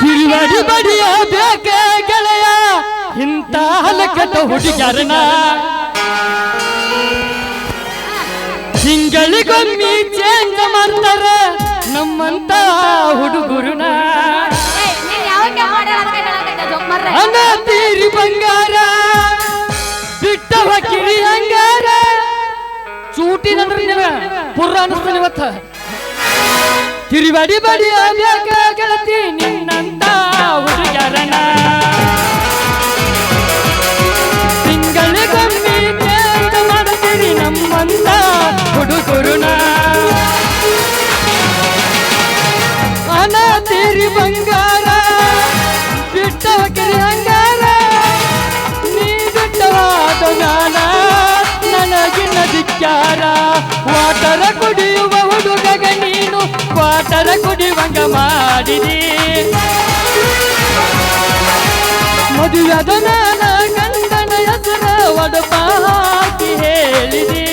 ತಿರುವಡಿ ಬಡಿಯ ಬೇಕೆ ಗೆಳೆಯ ಇಂಥ ಹಲಕಟ ಹುಡುಗರನ ತಿಂಗಳಿಗೊಮ್ಮೆ ಚೇಂಜ್ ಮಾಡ್ತಾರ ನಮ್ಮಂತ ಹುಡುಗರುನ. ಏಯ್, ನೀನ್ ಯಾವಾಗ ಮಾಡ್ಯಾಳ ಅಂತ ಹೇಳಕತ್ತಿ, ಜೊಮ್ಮರ್ರೆ. ಅನ ತೀರಿ ಬಂಗಾರ ಬಿಟ್ಟವ ಕಿರಿ ಹಂಗಾರ ಚೂಟಿನಂದ್ರ ಪುರ ಅನಿಸ್ತಾನೆ ಇವತ್ತ. ತಿರುವಡಿ ಬಡಿಯ ಗೆಳತಿ ನಿನ್ನಂತ ಹುಡುಗರನ ತಿಂಗಳಿಗೊಮ್ಮೆ ಚೇಂಜ್ ಮಾಡುತ್ತೀರಿ ನಮ್ಮಂತ ಹುಡುಗರುನ ತಿರಿ ಬಂಗಾರ ಬಿಟ್ಟ ಕಿರಿ ನೀ ಬಿಟ್ಟವಾದ ನಾನ ನನಗಿನ ಧಿಕ್ಕಾರ ವಾಟರ ನೀನು ಕುಡಿಯುವಂಗ ಮಾಡಿದಿ. ಮದುವೆದ ನಾನ ಗಂಡನ ಹೆಸರ ಒಡಪ ಹಾಕಿ ಹೇಳಿದಿ.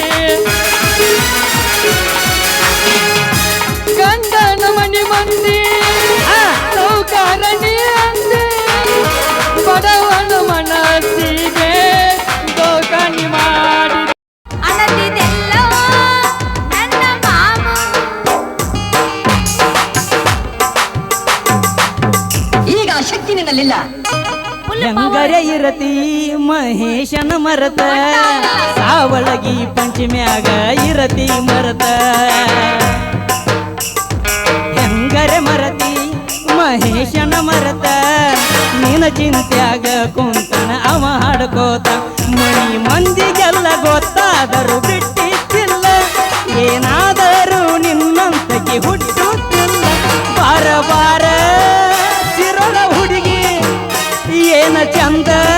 ಹೆಂಗರೆ ಇರತಿ ಮಹೇಶನ ಮರತ. ಸಾವಳಗಿ ಪಂಚಮ್ಯಾಗ ಇರತಿ ಮರತ. ಹೆಂಗರ ಮರತಿ ಮಹೇಶನ ಮರತ. ನಿನ ಚಿಂತ್ಯಾಗ ಕುಂತನ ಅವ ಹಾಡ್ಕೋತ. ಮನಿ ಮಂದಿಗೆಲ್ಲ ಗೊತ್ತಾದರೂ ಬಿಟ್ಟಿತ್ತಿಲ್ಲ ಏನಾದರೂ ನಿನ್ನಂತಕ್ಕೆ ಹುಟ್ಟುತ್ತಿಲ್ಲ. ಬಾರ ಬಾರ ಚಂದ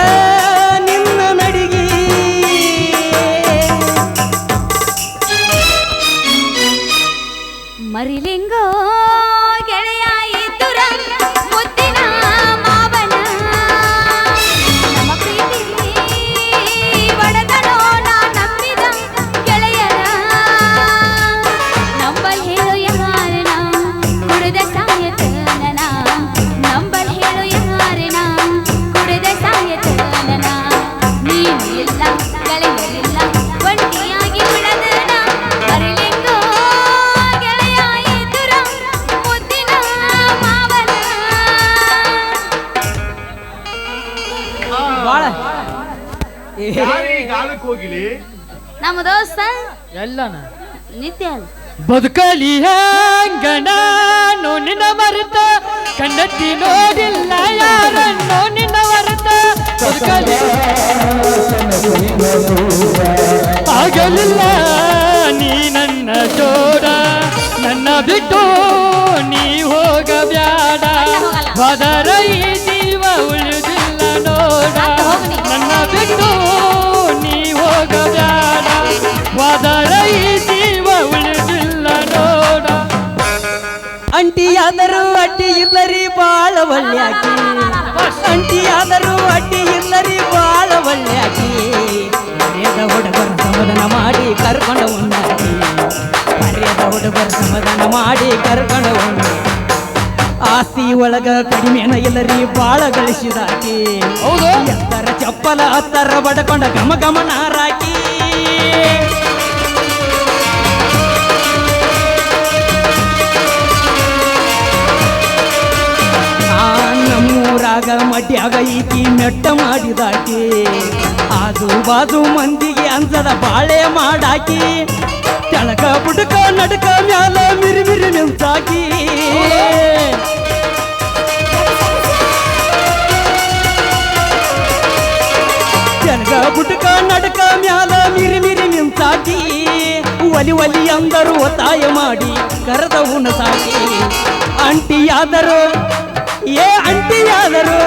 ಬದುಕಲಿ ಹಂಗ ನಾನು ನಿನ್ನ ಮರೆತ. ಕಣ್ಣತ್ತಿ ನೋಡಿಲ್ಲ ಯಾರನ್ನು ನಿನ್ನ ಮರೆತ. ಆಗಲಿಲ್ಲ ನೀ ನನ್ನ ಜೋಡ ನನ್ನ ಬಿಟ್ಟು ನೀ ಹೋಗಬ್ಯಾಡ. ಬದರ ಈ ಜೀವ ಉಳಿದಿಲ್ಲ ನೋಡ. ನನ್ನ ಬಿಟ್ಟು ನೀ ಹೋಗಬ್ಯಾಡ. ಅಂಟಿಯಾದರೂ ಅಡ್ಡಿ ಇಲ್ಲರಿ ಬಾಳ ಒಳ್ಳ್ಯಾಕಿ ಅಂಟಿಯಾದರೂ ಅಡ್ಡಿ ಇಲ್ಲರಿ ಬಾಳ ಆಕಿ ಮರ್ಯಾದ ಹುಡುಗರು ಸಮಾಧಾನ ಮಾಡಿ ಕರ್ಕೊಂಡು ಉಂಡಾಕಿ ಮರ್ಯಾದ ಹುಡುಗರು ಸಮಾಧಾನ ಮಾಡಿ ಕರ್ಕೊಂಡು ಉಂಡ ಆಸ್ತಿ ಒಳಗ ಕಡಿಮೆನ ಇಲ್ಲರಿ ಬಾಳ ಗಳಿಸಿದಾಕಿ. ಹೌದು. ಎತ್ತರ ಚಪ್ಪಲ ಹತ್ತರ ಬಡ್ಕೊಂಡ ಗಮ ಗಮನ ಹಾರಾಕಿ. ನಮ್ಮೂರಾಗ ಮಡ್ಯಾಗ ಈಕಿ ಮೆಟ್ಟ ಮಾಡಿದಾಕಿ. ಆಜು ಬಾಜು ಮಂದಿಗೆ ಅಂಜದ ಬಾಳೆ ಮಾಡಾಕಿ. ತೆಳಕ ಬುಡಕ ನಡಕ ಮ್ಯಾಲ ಮಿರಿ ಮಿರಿ ನಿಂತಾಕಿ. ತೆಳಗ ಬುಡಕ ನಡಕ ಮ್ಯಾಲ ಮಿರಿ ಮಿರಿ ನಿಂತಾಕಿ. ಒಲಿ ಒಲಿ ಅಂದರು ಒತ್ತಾಯ ಮಾಡಿ ಕರೆದ ಉಣಸಾಕಿ ಅಂಟಿಯಾದರು ಏ ಅಂಟಿಯಾದರು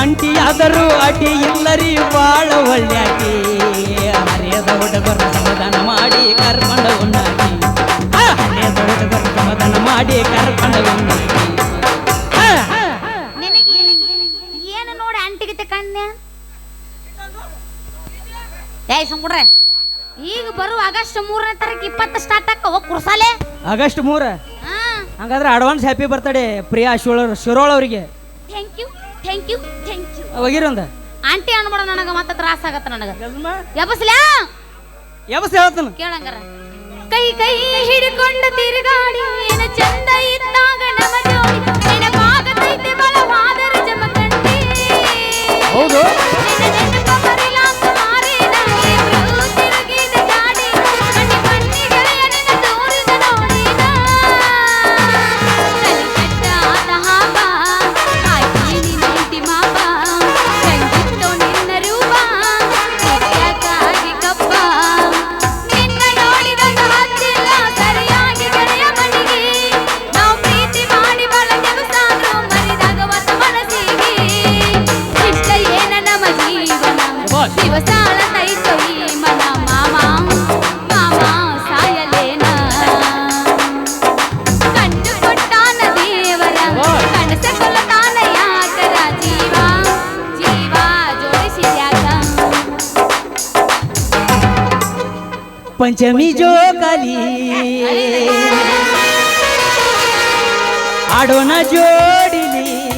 ಅಂಟಿಯಾದರು ಅಟಿ ಇಲ್ಲರಿ ಬಾಳ ಒಳ್ಳ್ಯಾಕಿ ಹರಿಯದ ಹುಡುಗರು ಸಮಾಧಾನ ಮಾಡಿ ಕರ್ಕೊಂಡ ಉಣ್ಣಾಕಿ ಆ, ಹರಿಯದ ಹುಡುಗರು ಸಮಾಧಾನ ಮಾಡಿ ಕರ್ಕೊಂಡ ಉಣ್ಣಾಕಿ ಏನು ನೋಡಿ ಅಂಟಿಗೆ ಕಣ್ಣೆ? ಏಯ್ ಸುಮ್ಬಿಡ್ರೆ ಈಗ ಬರುವ ಆಗಸ್ಟ್ ಮೂರನೇ ತಾರೀಕು ಇಪ್ಪತ್ತು ಸ್ಟಾರ್ಟ್ ಆಕ್ಕ ಹೋಗಿ ಕುರ್ಸಾಲೆ. ಆಗಸ್ಟ್ ಮೂರ? ಹಂಗಾದ್ರೆ advance happy birthday Priya Shirol Shirol ಅವರಿಗೆ. Thank you thank you thank you ಹೋಗಿರಂದ aunty ಅನ್ಬೇಡ ನನಗೆ ಮತ್ತೆ ತ್ರಾಸ ಆಗತ್ತ ನನಗೆ. ಎಬಸ್ಲ್ಯಾ ಯಬಸ್ ಹೇಳ್ತಾನ. ಕೇಳಂಗರ. ಕೈ ಕೈ ಹಿಡ್ಕೊಂಡು ತಿರುಗಾಡಿ ಏನ ಚಂದ ಇದ್ದಾಗ ನಮ್ಮ ಜೋಡಿ. ನೆನಪಾಗತೈತೆ ಬಲವಾದರ ಜಮಕಂಡಿ ಹೌದು. ಆಡೋಣ ಜೋಡಿಲಿ.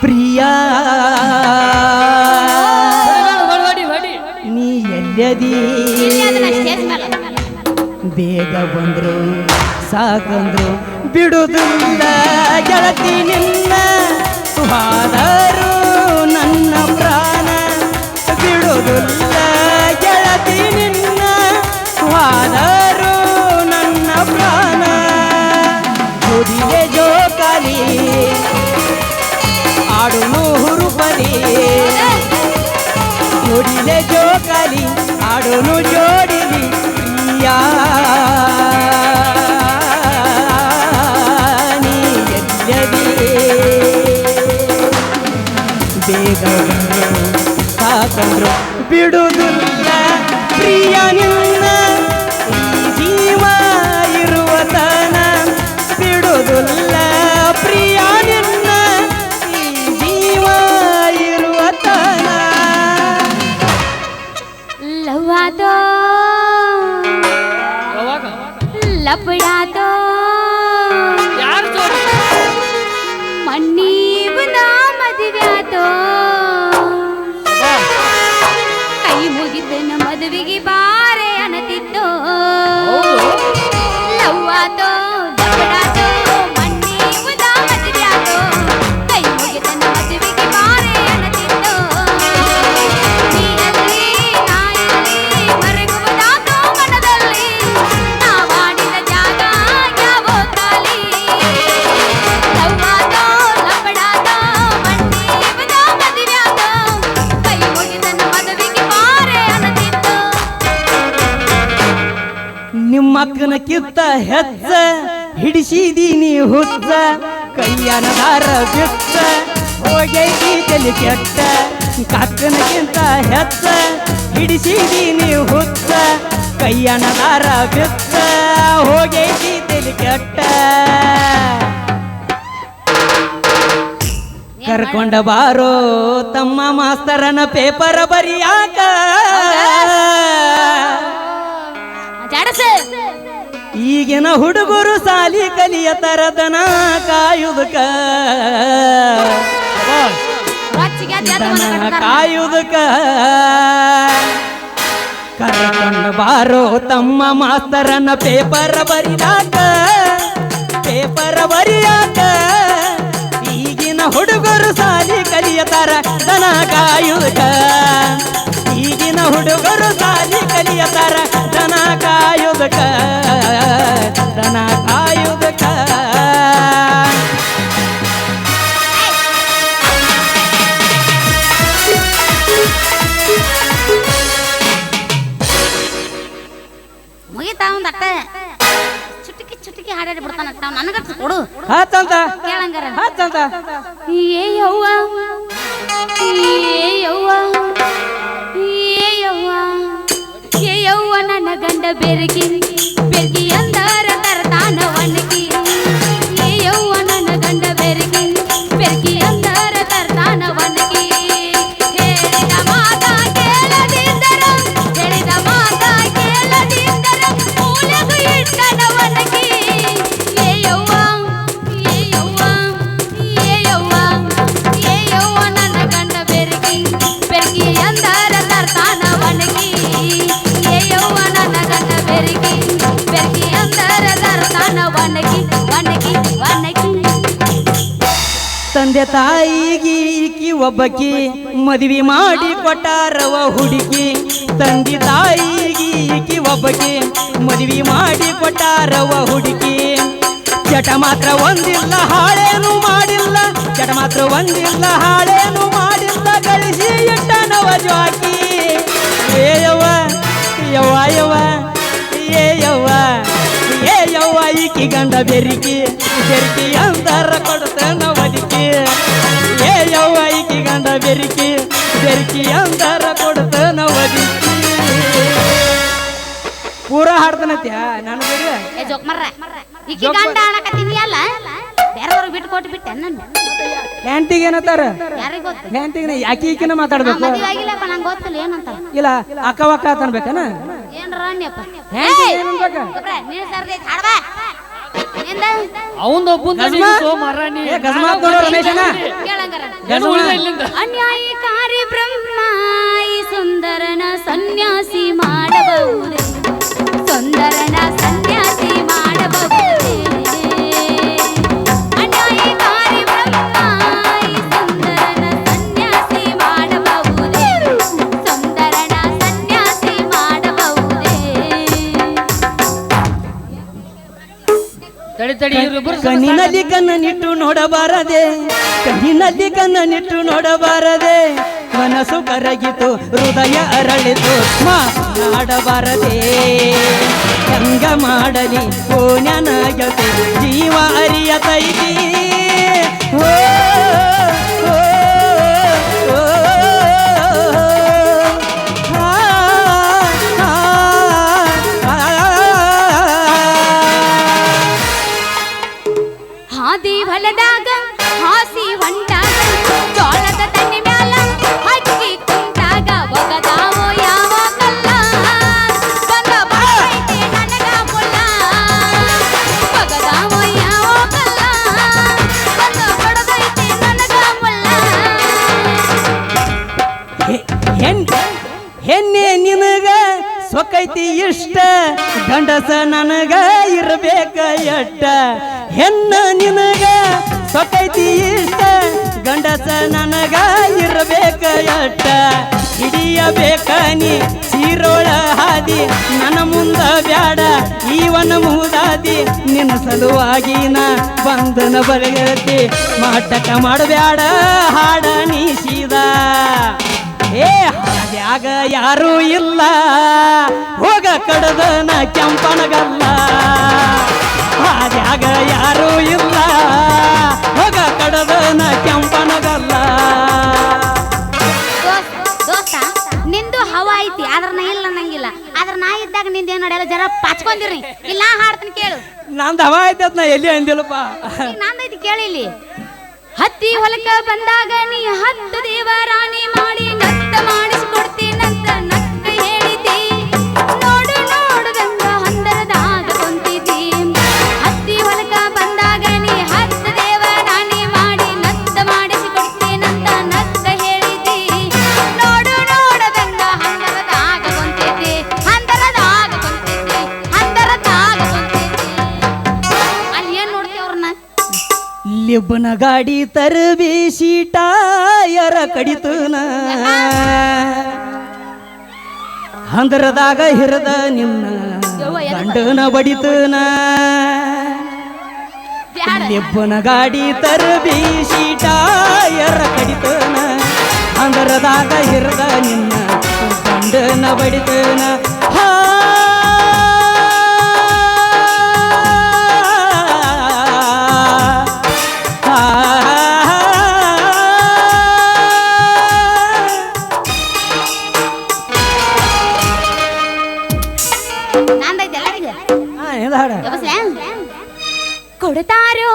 ಪ್ರಿಯಾ. ನೀ ಎಲ್ಲದಿ. ಬೇಗ ಬಂದ್ರು, ಸಾಕಂದ್ರು ಬಿಡುದಿಲ್ಲ ಗೆಳತಿ ನಿನ್ನ. ಸುಹಾದರು ನನ್ನ ಪ್ರಾಣ. ಬಿಡುದಿಲ್ಲ ಗೆಳತಿ ನಿನ್ನ. ಹಾದರು ಆಡುನು ಹುರುಪಲಿ ಜೋಡಿಲೆ ಜೋಕಾಲಿ ಆಡೋನು ಜೋಡಿಲಿ ಪ್ರಿಯಾ ನೀ ಎಲ್ಲದಿ ಬೇಗ ಬಂದ್ರು ಸಾಕಂದ್ರು ಬಿಡುವುದಿಲ್ಲ ಹೆಜ್ಜ ಹಿಡಿಸಿದೀನಿ ಹುಚ್ಚ ಕೈಯನ ದಾರ ಬಿಚ್ಚ ಹೋಗೈತಿ ತಲೆ ಕೆಟ್ಟ, ಕಾಕನಕ್ಕಿಂತ ಹೆಚ್ಚ ಹಿಡಿಸಿದೀನಿ ಹುಚ್ಚ ಕೈಯನ ದಾರ ಬಿಚ್ಚ ಹೋಗೈತಿ ತಲೆ ಕೆಟ್ಟ. ಕರ್ಕೊಂಡ ಬಾರೋ ತಮ್ಮ ಮಾಸ್ತರನ ಪೇಪರ್ ಬರಿಯಾಕ ಈಗಿನ ಹುಡುಗರು ಸಾಲಿ ಕಲಿಯ ತರದನ ಕಾಯುವುದಕ್ಕ ಕಟ್ತಾರ. ಕಾಯುವುದಕ್ಕ ಕರ್ಕೊಂಡ ಬಾರೋ ತಮ್ಮ ಮಾಸ್ತರನ ಪೇಪರ್ ಬರಿಯಾಕ ಪೇಪರ್ ಬರಿಯಾಕ. ಈಗಿನ ಹುಡುಗರು ಸಾಲಿ ಕಲಿಯತಾರ ದನ ಕಾಯುವುದಕ್ಕ ಈಗಿನ ಹುಡುಗರು ಸಾಲಿ ಕಲಿಯತಾರ. ದನ ಕಾಯುವುದಕ್ಕ ದನ ಕಾಯುವುದಕ್ಕ ಮುಗಿತಾ ಒಂದ್ ಅಟ್ಟ ಚುಟುಕಿ ಚುಟುಕಿ ಹಾಡಾಡಿ ಬಿಡ್ತಾನ ತಾವ್ ನನಗ ಕೊಡು. ಹಾತಂತ ಕೇಳಂಗಾರ. ಹಾತಂತ ಏ ಯವ್ವ. ನನ್ನ ತಾಯಿಗೆ ಈಕಿ ಒಬ್ಬಕಿ ಮದುವೆ ಮಾಡಿ ಕೊಟ್ಟಾರವ ಹುಡುಗಿ. ತಂದೆ ತಾಯಿಗೆ ಈಕಿ ಒಬ್ಬಕಿ ಮದುವೆ ಮಾಡಿ ಕೊಟ್ಟಾರವ ಹುಡುಗಿ. ಚಟ ಮಾತ್ರ ಒಂದಿಲ್ಲ, ಹಾಳೇನು ಮಾಡಿಲ್ಲ. ಚಟ ಮಾತ್ರ ಒಂದಿಲ್ಲ, ಹಾಳೇನು ಮಾಡಿಲ್ಲ. ಗಳಿಸಿ ಇಟ್ಟನವ ನವ ಏ ಯವ್ವ ಯವ್ವ ಯವ್ವ ಏ ಯವ್ವ ಏ ಯವ್ವ ಈಕಿ ಗಂಡ ಬೆರಿಕಿ ಬೆರಿಕಿ ಅಂದಾರ ಕೊಡ್ತೇನ ಒದಿಕಿ ಏ ಯವ್ವ ಈಕಿ ಗಂಡ ಬೆರಿಕಿ ಬೆರಿಕಿ ಅಂದಾರ ಕೊಡ್ತೇನ ಒದಿಕಿ ಪೂರ ಹಾಡ್ತಾನತ್ಯ ನಾನು ಈಕಿ ಗಂಡ ಅಲ್ಲ ಬಿಟ್ಟು ಕೊಟ್ಟು ಬಿಟ್ಟೆ ನನ್ನ. ಏನಂತಾರ ಯಾಕೆ ಈಕಿನ ಮಾತಾಡ್ಬೇಕು? ಇಲ್ಲ ಅಕ್ಕ ವಕ್ಕ ಅವಂದ ಒಬ್ಬಂದ ಗಜ್ಮ? ಮರಾಣಿ ಏ, ಗಜ್ಮ ನೋಡು ರಮೇಶನ. ಕೇಳಂಗಾರ. ಏನು ಉಳಿದ ಇಲ್ಲಿಂದ. ಅನ್ಯಾಯಕಾರಿ ಬ್ರಹ್ಮ ಸುಂದರನ ಸನ್ಯಾಸಿ ಮಾಡಬಹುದು ಸುಂದರನ ಸನ್ಯಾಸಿ ಮಾಡಬಹುದೇ ಕಣ್ಣಿನಲ್ಲಿ ಕಣ್ಣ ನಿಟ್ಟು ನೋಡಬಾರದೆ ಕಣ್ಣಿನಲ್ಲಿ ಕಣ್ಣ ನಿಟ್ಟು ನೋಡಬಾರದೆ, ಮನಸ್ಸು ಕರಗಿತು, ಹೃದಯ ಅರಳಿತು ಮಾಡಬಾರದೆ ಹಂಗ ಮಾಡಲಿ ಓನ್ಯನಾಗತೆ ಜೀವ ಅರಿಯತೈತಿ ಹಾದಿ ಹೊಲದಾಗ ಹಾಸಿ ಹೊಂಟಾಗ, ಜೋಳದ ತಣ್ಣಿ ಮ್ಯಾಲ ಹಕ್ಕಿ ಕುಂಟಾಗ ಒಗದಾವೋ ಯಾವ ಕಲ್ಲ ಬಂದ ಬರ್ತೈತಿ ನನಗ ಮುಲ್ಲ. ಒಗದಾವೋ ಯಾವ ಕಲ್ಲ ಬಂದ ಬಡದೈತಿ ನನಗ ಮುಲ್ಲ. ಹೆ- ಹೆಣ್, ಹೆಣ್ಣೆ ನಿನಗ ಸೊಕ್ಕೈತಿ ಇಷ್ಟ, ಗಂಡಸ ನನಗ ಇರಬೇಕ ಎಟ್ಟ. ನನಗ ಇರಬೇಕ ಎಟ್ಟ? ಹಿಡಿಯಬೇಕ ನೀ? ಸೀರೋಳ ಹಾದಿ, ನನ್ನ ಮುಂದ ಬ್ಯಾಡ. ಈವನ ಮುದಾದಿ, ನಿನ್ನ ಸಲುವಾಗಿ ನಾ ಬಂಧನ ಬರೆಯತಿ ಮಾಟಕ ಮಾಡಬ್ಯಾಡ, ಹಾಡ ನೀಸಿದ ಏ ಹಾದ್ಯಾಗ ಯಾರೂ ಇಲ್ಲ. ಹೋಗ ಕಡದನ ಕೆಂಪನಗಲ್ಲ. ಹಾದ್ಯಾಗ ಯಾರು ಇಲ್ಲ. ಹೋಗ ಕಡದನ ಕೆಂಪನಗಲ್ಲ. ದೋಸ್ತ ನಿಂದು ಹವಾ ಐತಿ ಆದ್ರ ನಾ ಇಲ್ಲ ನಂಗಿಲ್ಲ ಆದ್ರ ನಾ ಇದ್ದಾಗ ನಿಂದ ಏನ್ ನಡೆಯಲ್ಲ ಜರ ಪಾಚ್ಕೊಂಡಿರಿ ಇಲ್ಲ ಹಾಡ್ತೀನಿ ಕೇಳು. ನಂದು ಹವ ಐತೆ ನಾ ಎಲ್ಲಿ ಅಂದಿಲ್ಲಪ್ಪ. ನಂದೈತಿ ಕೇಳಿ ಹತ್ತಿ ಹೊಲಕ್ಕ ಬಂದಾಗ ನೀ ಹತ್ತು ದೇವರಾಣಿ ಮಾಡಿ norte. ಲಿಬ್ಬನ ಗಾಡಿ ತರಬೇಸಿ ಟಾಯರ ಕಡಿತನ. ಹಂದರದಾಗ ಹಿರದ ನಿನ್ನ ಗಂಡನ ಬಡಿತನ. ಗಾಡಿ ಗಾಡಿ ತರಬೇಸಿ ಟಾಯರ ಕಡಿತನ. ಹಂದರದಾಗ ಹಿರದ ನಿನ್ನ ಗಂಡನ ಬಡಿತನ. ಹಾ ಎಲ್ಲರಿಗೆ ಹಾಡ. ಯಬಸ್ಲೆ ಕೊಡ್ತಾರೋ?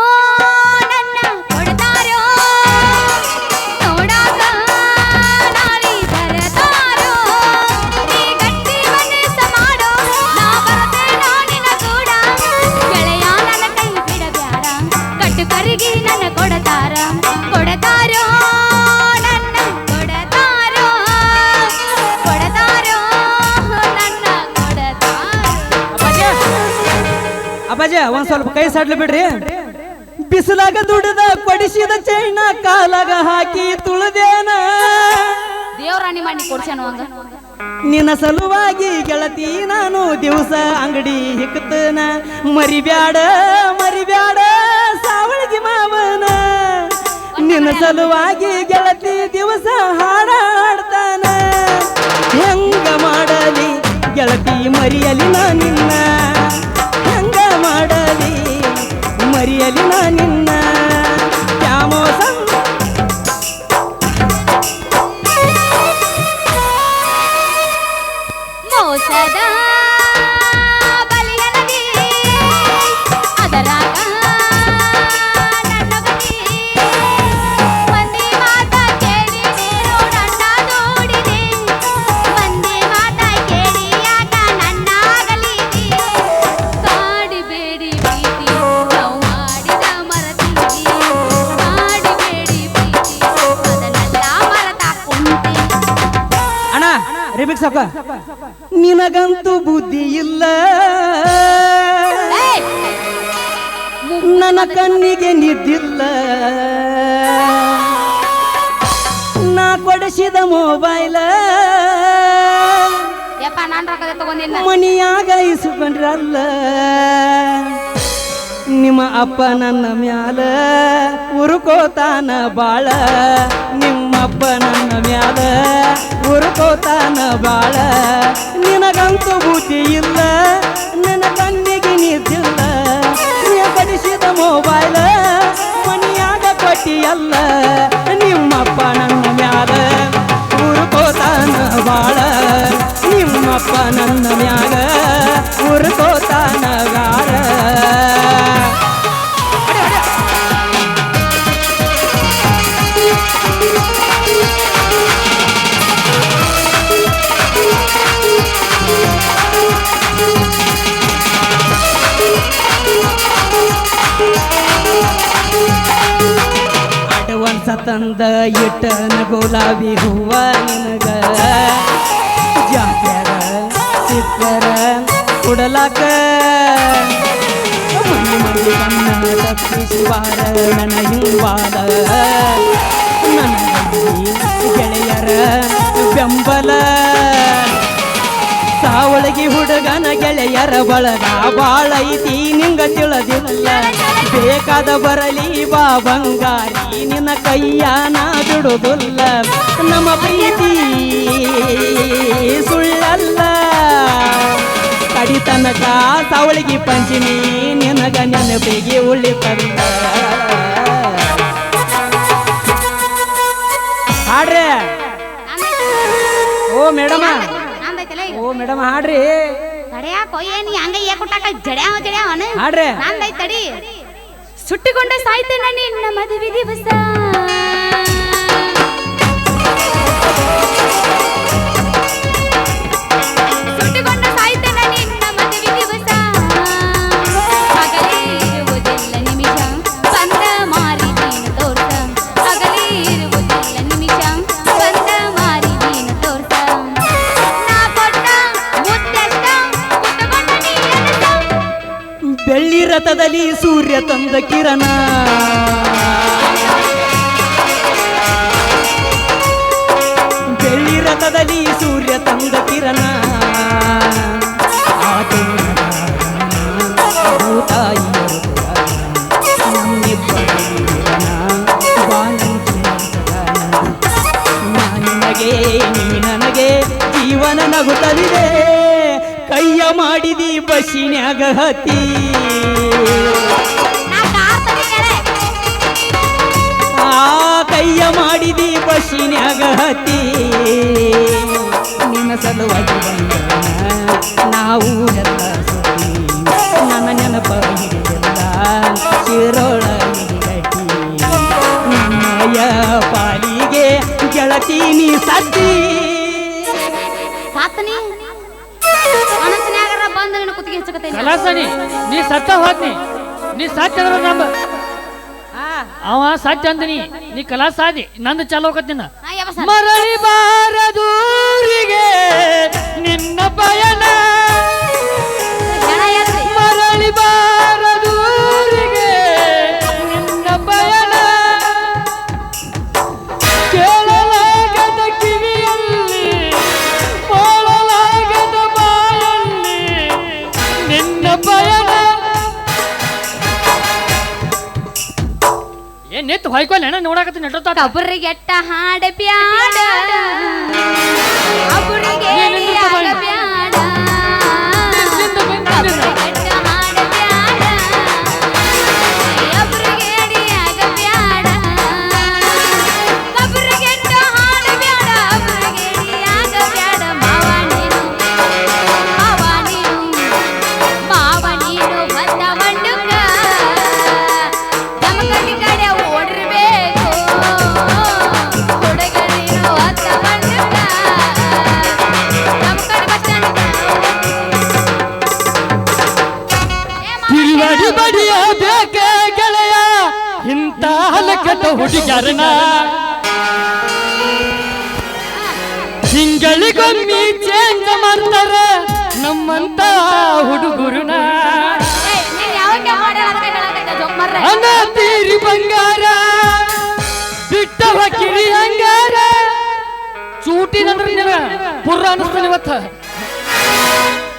ಒಂದ್ ಸ್ವಲ್ಪ ಕೈ ಸಡ್ಲು ಬಿಡ್ರಿ. ಬಿಸಿಲಾಗ ದುಡಿದ ಪಡಿಸಿದ ಚೈನ ಕಾಲಾಗ ಹಾಕಿ ತುಳಿದೇನ. ದೇವರಾಣಿ ಮಾಡಿ ಕೊಡ್ಸೇನು ಹಂಗ ನಿನ್ನ ಸಲುವಾಗಿ ಗೆಳತಿ ನಾನು ದಿವಸ ಅಂಗಡಿ ಹಿಕ್ಕತನ ಮರಿಬ್ಯಾಡ ಮರಿಬ್ಯಾಡ ಸಾವಳಿಗೆ ಮಾವನ. ನಿನ್ನ ಸಲುವಾಗಿ ಗೆಳತಿ ದಿವಸ ಹಾಡಾಡ್ತಾನ. ಹೆಂಗ ಮಾಡಲಿ ಗೆಳತಿ ಮರಿಯಲಿ ನಾ ನಿನ್ನ. ಮರಿಯಲಿ ನಾ ನಿನ್ನ ತ್ಯಾಮೋಸಂ ರಿಮಿಕ್ಸ್ ಹಾಕ ನಿನಗಂತೂ ಬುದ್ಧಿ ಇಲ್ಲ. ನನ್ನ ಕಣ್ಣಿಗೆ ನಿದ್ದಿಲ್ಲ. ನಾ ಕೊಡಿಸಿದ ಮೊಬೈಲ ಮನೆಯಾಗ ಇಸ್ಕೊಂಡ್ರಲ್ಲ. ನಿಮ್ಮ ಅಪ್ಪ ನನ್ನ ಮ್ಯಾಲ ಉರುಕೋತಾನ ಬಾಳ. ನಿಮ್ಮಪ್ಪ ನನ್ನ ಮ್ಯಾಲ ಉರ್ಕೋತಾನ ಬಾಳ. ನಿನಗಂತೂ ಬುದ್ಧಿ ಇಲ್ಲ, ನನ್ನ ಕಣ್ಣಿಗೆ ನಿದ್ದಿಲ್ಲ. ನೀ ಕಡಿಸಿದ ಮೊಬೈಲ ಮನಿಯಾಗ ಕೊಟ್ಟಿಯಲ್ಲ ನಿಮ್ಮಪ್ಪ ನನ್ನ ಮ್ಯಾಲ ಉರ್ಕೋತಾನ ಬಾಳ. ನಿಮ್ಮಪ್ಪ ನನ್ನ ಮ್ಯಾಲ ಉರುಕೋತಾನ ತಂದ ಇಟ್ಟನ ಗುಲಾಬಿ ಹೂವ ನನಗ. ಜಾತ್ಯಾರ ಸಿಕ್ಕರ ಕೊಡಲಾಕ. ತಪ್ಪಿಸುವಾರ ಹಿಂಬಾಲ ನನ್ನ ಗೆಳೆಯರ ಬೆಂಬಲ. ಹುಡುಗನ ಗೆಳೆಯರ ಬಳಗ ಬಾಳ ಐತಿ, ನಿಂಗ ತಿಳಿದಿಲ್ಲ. ಬೇಕಾದ ಬರಲಿ ಬಾ ಬಂಗಾರಿ, ನಿನ್ನ ಕೈಯ ನಾ ಬಿಡುದಿಲ್ಲ ನಮ್ಮ ಪ್ರೀತಿ ಸುಳ್ಳಲ್ಲ. ಕಡಿತನಕ ತವಳಿಗೆ ಪಂಚಮಿ, ನಿನಗ ನೆನಪಿಗೆ ಉಳಿತಲ್ಲ. ಹಾಡ್ರೆ. ಓ ಮೇಡಮ. ನಂದೈತಲ್ಲ ಈಗ ಓ ಮೇಡಮ್ ಹಾಡ್ರಿ. ತಡ್ಯಾಕೋ ಏನ್ ಹಂಗ ಏ ಕೊಟ್ಟಾಕ ಜಡ್ಯಾವ ಜಡ್ಯಾವನ ಹಾಡ್ರಿ. ನಂದೈ ತಡಿ. ಸುಟ್ಟಿಕೊಂಡ ಸಾಯ್ತೇನ ನಿನ್ನ ಮದುವೆ ದಿವಸ. ಜೀವನ ನಗುತ್ತಲಿದೆ. ಕೈಯ ಮಾಡಿದಿ ಬಸ್ಸಿನ್ಯಾಗ ಕಾರ್ ಆ ಕೈಯ ಮಾಡಿದಿ ಬಸ್ಸಿನ್ಯಾಗ ಹತ್ತಿ. ನಿನ್ನ ಸಲುವಾಗಿ ಬಂದ ನಾವು ಎಲ್ಲ ಸುತ್ತಿ. ನನ್ನ ನೆನಪ ಹಿಡಿದಿಲ್ಲ ಶಿರೋಳ ಹಿಡಿಗಟ್ಟಿ ನಿನ್ನಯ ಪಾಲಿಗೆ ಗೆಳತಿ ನೀ ಸದ್ದಿ ಸಾತ್ನಿ ಮನಸ್ಸಿನ್ಯಾಗರ ಬಂದ ನಿನ್ನ ಕುತ್ತಿಗೆ ಹಚ್ಚಕತ್ತೇನೆ. ಕಲಾಸನಿ ನೀ ಸತ್ತ ಹೋದ್ನಿ. ನೀ ಸತ್ಯ ಅಂದ್ರ ನಂಬ. ಅವ ಸತ್ಯ ಅಂದಿನಿ. ನೀ ಕಲಾಸಾದಿ ನಂದು ಚಾಲು ಹೋಗತ್ತಿನ? ಮರಳಿ ಬಾರದೂರಿಗೆ ಹೊಯ್ಕೊಲ್ಲ ನೋಡಕತ್ತಿ ಗೆಟ್ಟ ಹಾಡ ಬ್ಯಾಡ.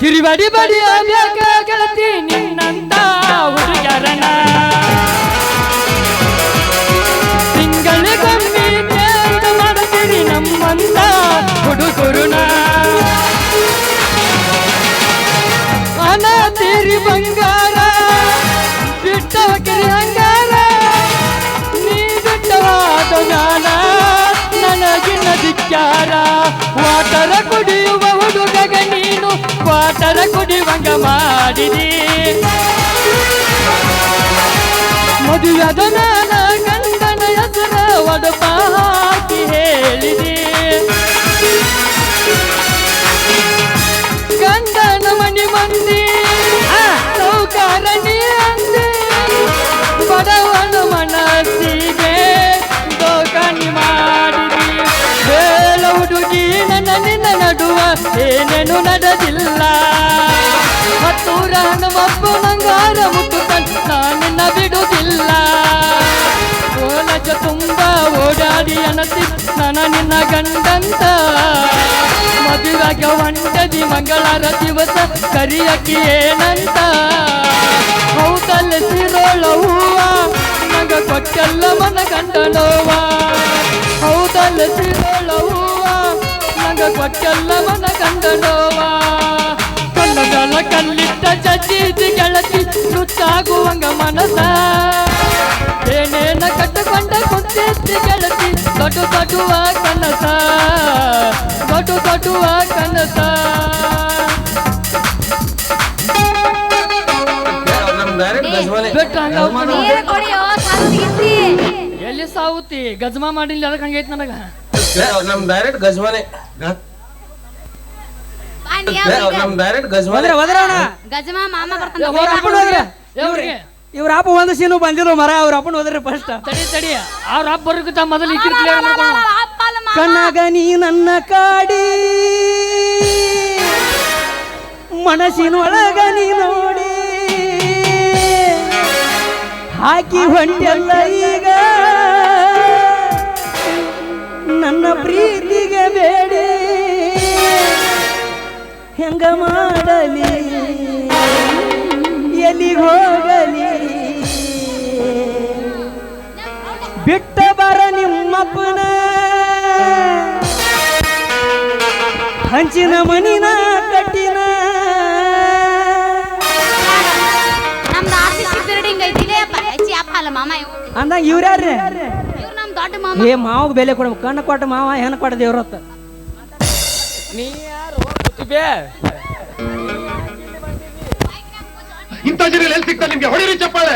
ತಿರುವಡಿ ಬಡಿಯ ಬೇಕ ಗೆಳತಿ ನಿನ್ನಂತ ಹುಡುಗರನ ತಿಂಗಳಿಗೊಮ್ಮೆ ಚೇಂಜ್ ಮಾಡ್ತೀರಿ ನಮ್ಮಂತ ಹುಡುಗರುನ ವಾಟರ ಕುಡಿಯುವಂಗ ಮಾಡಿದಿ. ಮದುವೆದ ನಾನ ಗಂಡನ ಹೆಸರ ಒಡಪ ಹಾಕಿ ಹೇಳಿದಿ. ಏನೇನು ನಡೆದಿಲ್ಲ. ಹತ್ತೂರ ಒಪ್ಪು ನಂಗಾರ ಮುಟ್ಟುಕೊಂಡು ನಾನಿನ್ನ ಬಿಡುವುದಿಲ್ಲ ಓಲಜ ತುಂಬ ಓಡಾಡಿ ಅನಸಿ ನನ್ನ ನಿನ್ನ ಗಂಡಂತ. ಮದುವೆಗೆ ಒಂಟದಿ ಮಂಗಳಾರ ದಿವಸ ಕರಿಯಕ್ಕೆ ಏನಂತ. ಹೌದಲ್ಲಿ ಸಿರೋಳವ್ವ ನಗ ಕೊಟ್ಟೆಲ್ಲ ಮನ ಗಂಡನೋವ ಹೌದಲ್ಲಿ ಸಿರೋಳ ಹೂವ ನಂಗ ಕೊಟ್ಟಲ್ಲ ಮನ ಗಂಡನೋವ ಕಲ್ಲಗಲ ಕಲ್ಲಿಟ್ಟ ಚಚ್ಚಿದ ಗೆಳತಿ ಸುತ್ತಾಗುವಂಗ ಮನಸ. ಏನೇನ ಕಟ್ಟಕೊಂಡ ಕುಂತಿದ್ದ ಗೆಳತಿ ದೊಡ್ಡ ದೊಡ್ಡುವ ಕನಸ. ದೊಡ್ಡ ದೊಡ್ಡುವ ಕನಸ. ಎಲ್ಲಿ ಸಾವುತಿ ಗಜ್ಮಾ ಮಾಡಿಲ್ಲ ಅದಕ್ಕೆ ಹಂಗೈತಿ ನನಗ. ನಮ್ ಡೈರೆಕ್ಟ್ ನಮ್ ಡೈರೆಕ್ಟ್ ಗಜಮಾ ಮಾಮ ಬರ್ತಾನ? ಇವ್ರ ಅಪ್ಪ ಒಂದು ಸೀನು ಬಂದಿರೋ ಮರ ಅವ್ರ ಅಪ್ಪನ ಹೋದ್ರಿ ಫಸ್ಟ್ ತಡಿ ತಡಿ. ಅವ್ರ ಅಪ್ಪ ಬರೋಕ್ಕಿಂತ ಮೊದಲು ಇಕ್ಕಿರ್ ಕ್ಲಿಯರ್ ಮಾಡ್ಕೊಂಡು ಕಣ್ಣಾಗ ನೀ ನನ್ನ ಕಾಡಿ. ಮನಸ್ಸಿನೊಳಗ ನೀ ನೋಡಿ. ಹಾಕಿ ಹೊಂಟೆಲ್ಲ ಈಗ. ನನ್ನ ಪ್ರೀತಿಗೆ ಬೇಡಿ. ಹೆಂಗ ಮಾಡಲಿ? ಎಲ್ಲಿ ಹೋಗಲಿ? ಬಿಟ್ಟ ಬರ ನಿಮ್ಮಪ್ಪನ. ಹಂಚಿನ ಮನಿನ ಕಟ್ಟಿನ. ಅಂದಂಗ ಇವ್ರ್ಯಾರ್ರಿ? ಮಾಮ ಏ ಮಾವ ಬೆಲೆ ಕೊಡ. ಕಣ್ಣು ಕೊಟ್ಟ ಮಾವ ಹೆಣ್ಣು ಕೊಟ್ಟ ದೇವ್ರತ್ತ ಇಂಥ ಜನ ಎಲ್ಲಿ ಸಿಗ್ತಾರೆ ನಿಮ್ಗೆ? ಹೊಡಿರಿ ಚಪ್ಪಾಳೆ.